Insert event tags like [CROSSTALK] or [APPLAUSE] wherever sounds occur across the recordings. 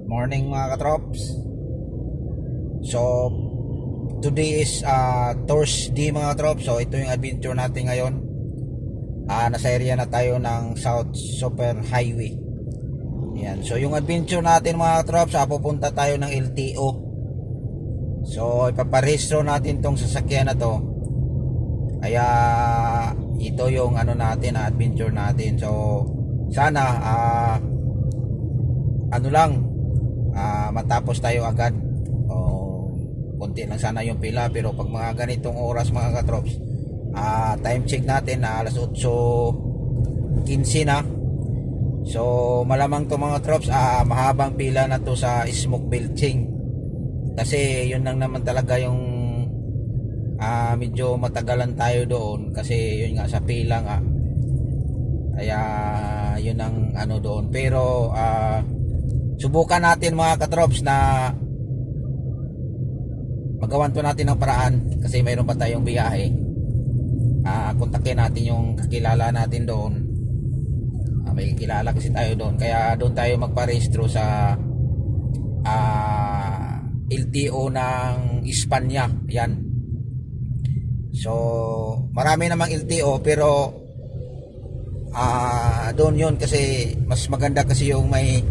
Morning mga katrops. So, today is uh, Thursday mga katrops. So, ito yung adventure natin ngayon. Ah, nasa area na tayo ng South Super Highway. Yan. So, yung adventure natin mga katrops, ah, pupunta tayo ng LTO. So, ipaparehistro natin tong sasakyan na to. Kaya, ito yung ano natin, ah, adventure natin. So, sana, ah, ano lang ah, matapos tayo agad. O konti lang sana yung pila pero pag mga ganitong oras mga katrops ah, time check natin na alas 8.15 na. So malamang to mga trops ah, mahabang pila na to sa smoke belching. Kasi yun lang naman talaga yung ah, medyo matagalan tayo doon kasi yun nga sa pila nga. Kaya yun ang ano doon. Pero ah, subukan natin mga katrops na magawan to natin ng paraan kasi mayroon pa tayong biyahe. Ah kontakin natin yung kakilala natin doon. Ah, may kilala kasi tayo doon. Kaya doon tayo magparehistro sa ah LTO ng Espanya. Yan. So marami namang LTO pero ah doon yun kasi mas maganda kasi yung may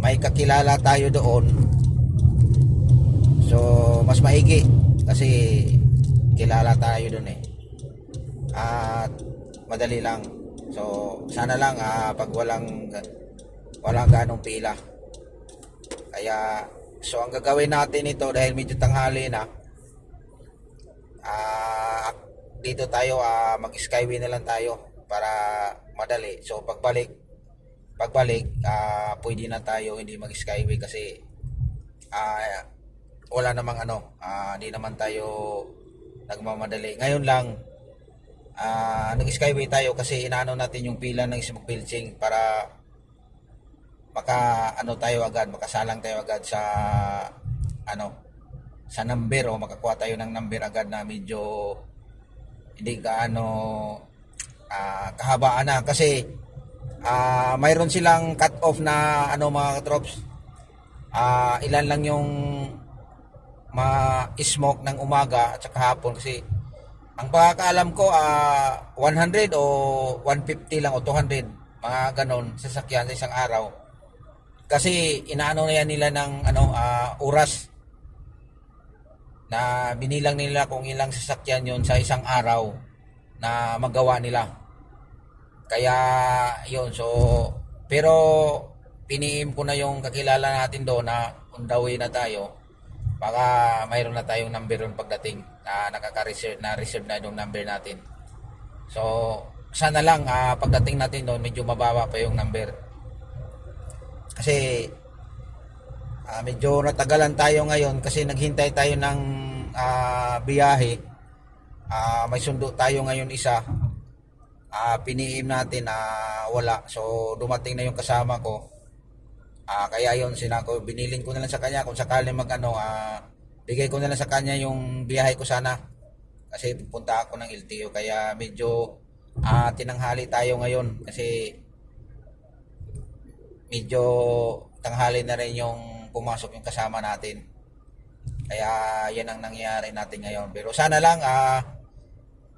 may kakilala tayo doon. So mas maigi kasi kilala tayo doon eh. At madali lang. So sana lang ah, pag walang walang ganong pila. Kaya so ang gagawin natin ito dahil medyo tanghali na ah, dito tayo ah, mag skyway na lang tayo para madali. So pagbalik pagbalik ah, pwede na tayo hindi mag skyway kasi ah, wala namang ano ah, hindi naman tayo nagmamadali. Ngayon lang ah, nag skyway tayo kasi inaano natin yung pila ng smoke belching para maka ano tayo agad makasalang tayo agad sa ano sa number o makakuha tayo ng number agad na medyo hindi gaano ah, kahabaan na. Kasi ah mayroon silang cut off na ano mga troops ah ilan lang yung ma-smoke ng umaga at saka hapon. Kasi ang pagkakaalam ko ah 100 o 150 lang o 200 mga ganon sasakyan sa isang araw. Kasi inaano na yan nila ng ano ah, oras na binilang nila kung ilang sasakyan yon sa isang araw na magawa nila kaya yun so pero piniim ko na yung kakilala natin doon na on the na tayo. Baka mayroon na tayong number doon pagdating na nakaka-reserve na reserve na yung number natin. So sana lang ah, pagdating natin doon medyo mababa pa yung number. Kasi ah, medyo natagalan tayo ngayon kasi naghintay tayo ng ah, biyahe. Ah, may sundo tayo ngayon isa ah piniim natin na wala. So dumating na yung kasama ko. Ah kaya yon sinako binilin ko na lang sa kanya kung sakali magano ah bigay ko na lang sa kanya yung biyahe ko sana. Kasi pupunta ako ng LTO kaya medyo ah tinanghali tayo ngayon kasi medyo tanghali na rin yung pumasok yung kasama natin. Kaya yan ang nangyayari natin ngayon. Pero sana lang ah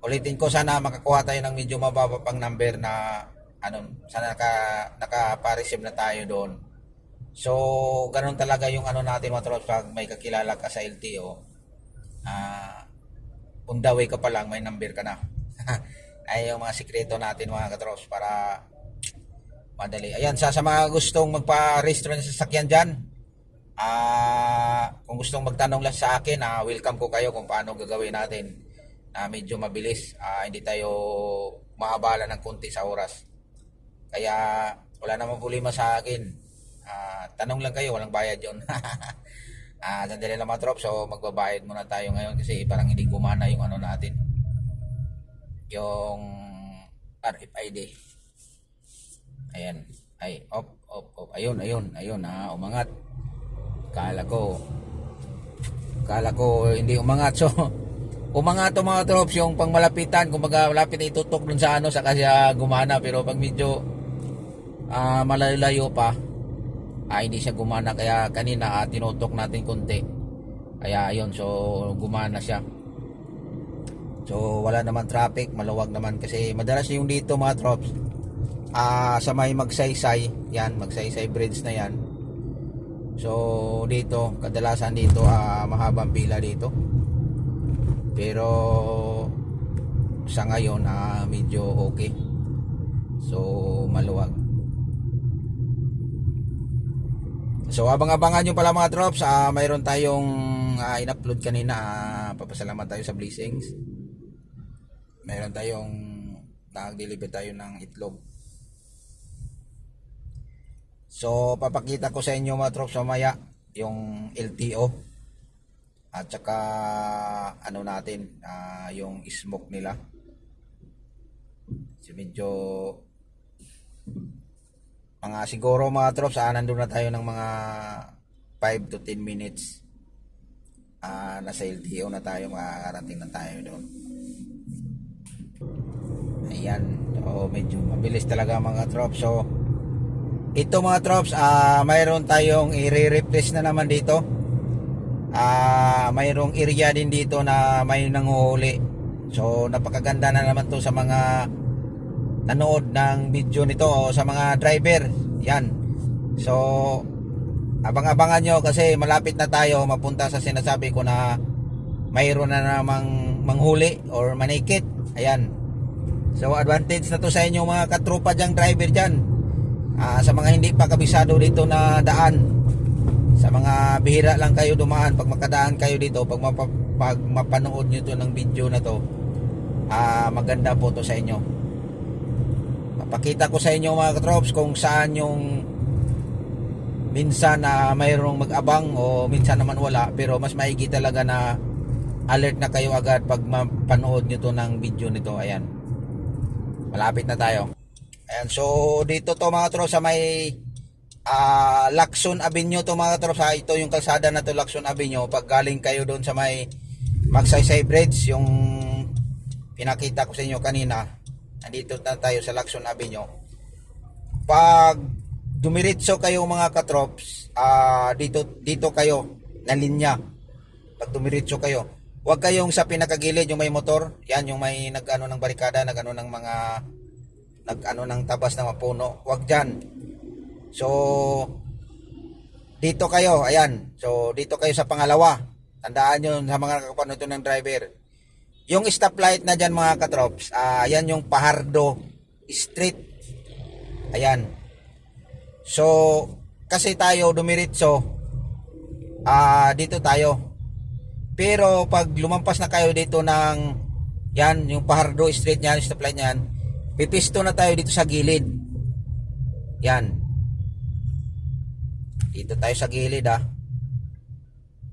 ulitin ko sana makakuha tayo ng medyo mababa pang number na ano sana naka naka-receive na tayo doon. So ganun talaga yung ano natin mga trops pag may kakilala ka sa LTO. Ah on the way ka pa lang may number ka na. [LAUGHS] Ay yung mga sikreto natin mga katrops para madali. Ayan, sa, sa mga gustong magpa-register ng sasakyan dyan, ah kung gustong magtanong lang sa akin, ah, welcome ko kayo kung paano gagawin natin na medyo mabilis. Ah, hindi tayo mahabala ng konti sa oras. Kaya wala namang problema sa akin. Ah, tanong lang kayo, walang bayad yon. [LAUGHS] ah, sandali lang mga trop, so magbabayad muna tayo ngayon kasi parang hindi gumana yung ano natin. Yung RFID. Ayan. Ay, op, op, op. Ayun, ayun, ayun. Ah, umangat. Kala ko, kala ko hindi umangat. So, [LAUGHS] umangat to mga troops yung pang malapitan. Kung baga malapit na itutok dun sa ano, sa kasi gumana. Pero pag medyo ah malayo-layo pa, ah, hindi siya gumana. Kaya kanina ah, tinutok natin konti. Kaya ayun so gumana siya. So wala naman traffic maluwag naman. Kasi madalas yung dito mga trops ah, sa may magsaysay yan magsaysay bridge na yan. So dito kadalasan dito ah, mahabang pila dito pero sa ngayon ah, medyo okay. So maluwag. So abang-abangan nyo pala mga drops, ah mayroon tayong ah, in-upload kanina, ah, papasalamat tayo sa Blessings. Mayroon tayong nag-deliver tayo ng itlog. So papakita ko sa inyo mga drops mamaya yung LTO at saka ano natin, ah, yung smoke nila. So medyo mga siguro mga trops, ah, nandun na tayo ng mga 5 to 10 minutes. Ah, nasa LTO na tayo, makakarating na tayo doon. Ayan, so medyo mabilis talaga mga trops. So, ito mga trops, ah, mayroon tayong i-replace na naman dito. Ah, mayroong area din dito na may nanguhuli. So, napakaganda na naman to sa mga nanood ng video nito o sa mga driver. Yan. So, abang-abangan nyo kasi malapit na tayo mapunta sa sinasabi ko na mayroon na namang manghuli or manikit. Ayan. So, advantage na to sa inyo mga katropa dyang driver dyan. Ah, sa mga hindi pa kabisado dito na daan. Sa mga bihira lang kayo dumaan pag makadaan kayo dito pag, mapa, pag mapanood nyo to ng video na to ah, maganda po to sa inyo. Papakita ko sa inyo mga katrops kung saan yung minsan na mayroong mag-abang o minsan naman wala pero mas maigi talaga na alert na kayo agad pag mapanood nyo to ng video nito. Ayan. Malapit na tayo. Ayan so dito to mga katrops sa may uh, Lacson Avenue to mga katrops ha ito yung kalsada na to Lacson Avenue pag galing kayo doon sa may Magsaysay Bridge yung pinakita ko sa inyo kanina Nandito na tayo sa Lacson Avenue. Pag dumiritso kayo mga katrops, ah dito dito kayo na linya. Pag dumiritso kayo, huwag kayong sa pinakagilid yung may motor, yan yung may nag-ano ng barikada, nag-ano ng mga nag-ano ng tabas ng mapuno. Huwag diyan. So dito kayo, ayan. So dito kayo sa pangalawa. Tandaan nyo sa mga nakapanood ng driver yung stoplight na dyan mga katrops, uh, yan yung Pahardo Street. Ayan. So, kasi tayo dumiritso, uh, dito tayo. Pero pag lumampas na kayo dito ng, yan, yung Pahardo Street yan, stoplight yan, pipisto na tayo dito sa gilid. Yan. Dito tayo sa gilid ah.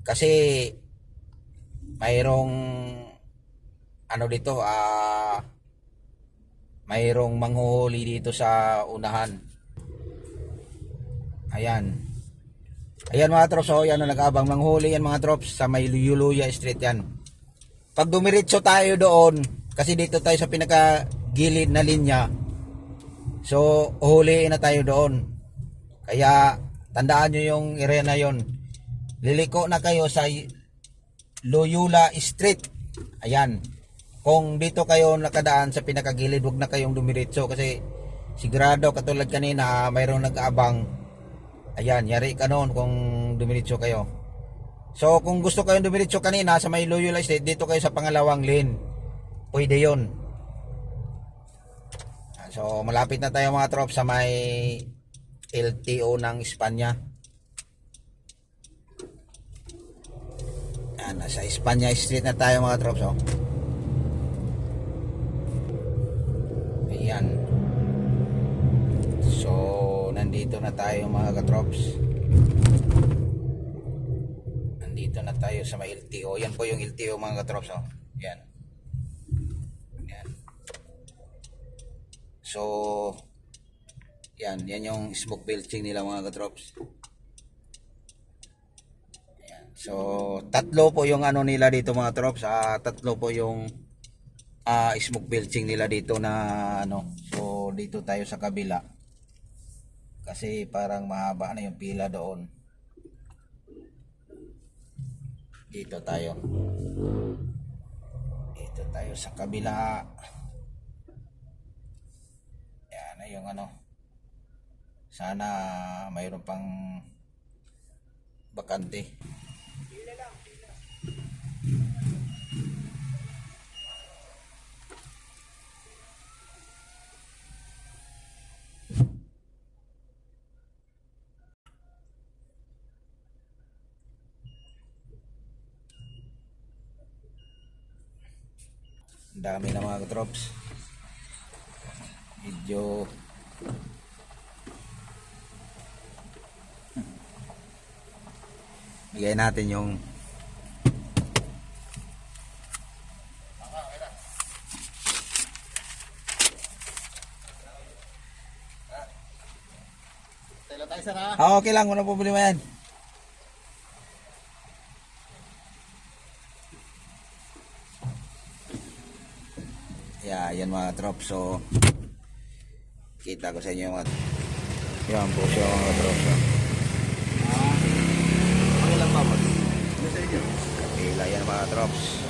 Kasi, mayroong ano dito, ah, mayroong manghuhuli dito sa unahan. Ayan. Ayan mga trops, oh, yan ang nag-abang manghuli yan mga trops sa may Luyuluya Street yan. Pag dumiritso tayo doon, kasi dito tayo sa pinaka gilid na linya, so huliin na tayo doon. Kaya tandaan nyo yung area na yon. Liliko na kayo sa Loyola Street. Ayan kung dito kayo nakadaan sa pinakagilid, wag na kayong dumiretso kasi sigurado katulad kanina mayroong nag-aabang. Ayan, yari ka noon kung dumiretso kayo. So kung gusto kayong dumiretso kanina sa may Loyola State, dito kayo sa pangalawang lane. Pwede yon. So malapit na tayo mga trop sa may LTO ng Espanya. Yan, nasa Espanya Street na tayo mga trops. Oh. Ayan. So, nandito na tayo mga katrops. Nandito na tayo sa may LTO. Yan po yung LTO mga katrops. Oh. Yan. Yan. So, yan. Yan yung smoke belching nila mga katrops. So, tatlo po yung ano nila dito mga trops. Ah, tatlo po yung uh, smoke belching nila dito na ano so dito tayo sa kabila Kasi parang mahaba na yung pila doon. Dito tayo. Dito tayo sa kabila. Yan na yung ano. Sana mayroon pang bakante. Dami na mga drops. Medyo Bigay natin yung. Ah, okay lang, walang problema yan. Yeah, yan mga trops. So, kita ko sa inyo mga yan po siya mga trops. oh. Okay lang ba boss? Ano sa inyo? Kapila yan mga trops.